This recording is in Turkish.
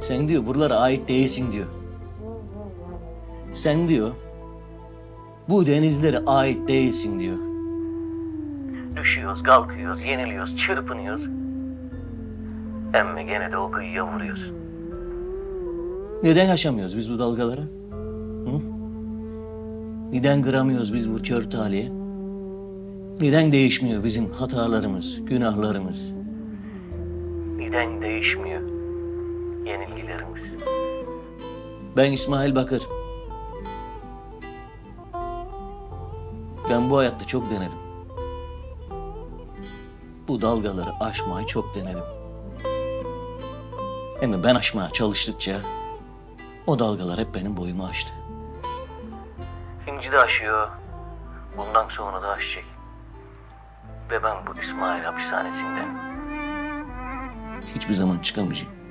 Sen diyor buralara ait değilsin diyor. Sen diyor bu denizlere ait değilsin diyor. Düşüyoruz, kalkıyoruz, yeniliyoruz, çırpınıyoruz. Emme gene de o kıyıya vuruyoruz. Neden yaşamıyoruz biz bu dalgalara? Hı? Neden kıramıyoruz biz bu kör talihe? Neden değişmiyor bizim hatalarımız, günahlarımız? Neden değişmiyor yenilgilerimiz? Ben İsmail Bakır. Ben bu hayatta çok denerim. Bu dalgaları aşmayı çok denerim. Ama ben aşmaya çalıştıkça o dalgalar hep benim boyumu aştı. Şimdi de aşıyor. Bundan sonra da aşacak. Ve ben bu İsmail hapishanesinden hiçbir zaman çıkamayacağım.